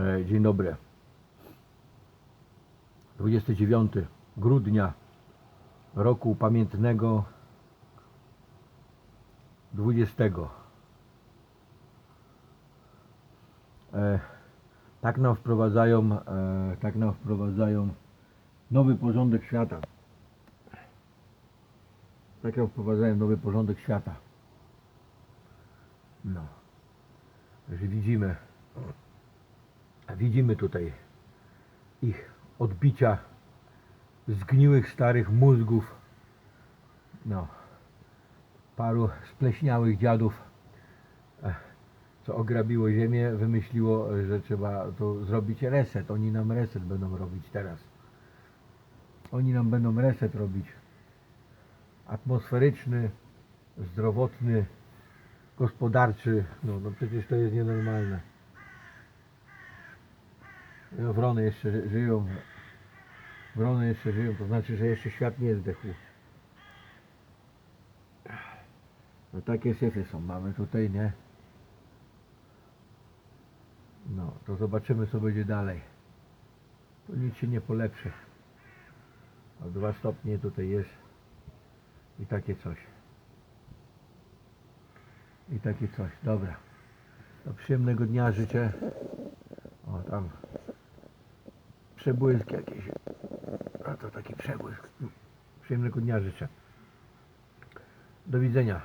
E, Dzień dobry. 29 grudnia roku pamiętnego 20. E, tak nam wprowadzają, e, tak nam wprowadzają nowy porządek świata. Tak nam wprowadzają nowy porządek świata. No. Że widzimy, widzimy tutaj ich odbicia zgniłych starych mózgów. No. Paru spleśniałych dziadów, eh, co ograbiło ziemię, wymyśliło, że trzeba to zrobić reset. Oni nam reset będą robić teraz. Oni nam będą reset robić. Atmosferyczny, zdrowotny, gospodarczy. No, no przecież to jest nienormalne. Wrony jeszcze ży- żyją. Wrony jeszcze żyją, to znaczy, że jeszcze świat nie zdechł. No takie syfy są, mamy tutaj, nie? No, to zobaczymy co będzie dalej. Tu nic się nie polepszy. O dwa stopnie tutaj jest. I takie coś. I takie coś. Dobra. To przyjemnego dnia życzę. O tam. Przebłysk jakiś. A to taki przebłysk. Przyjemnego dnia życzę. Do widzenia.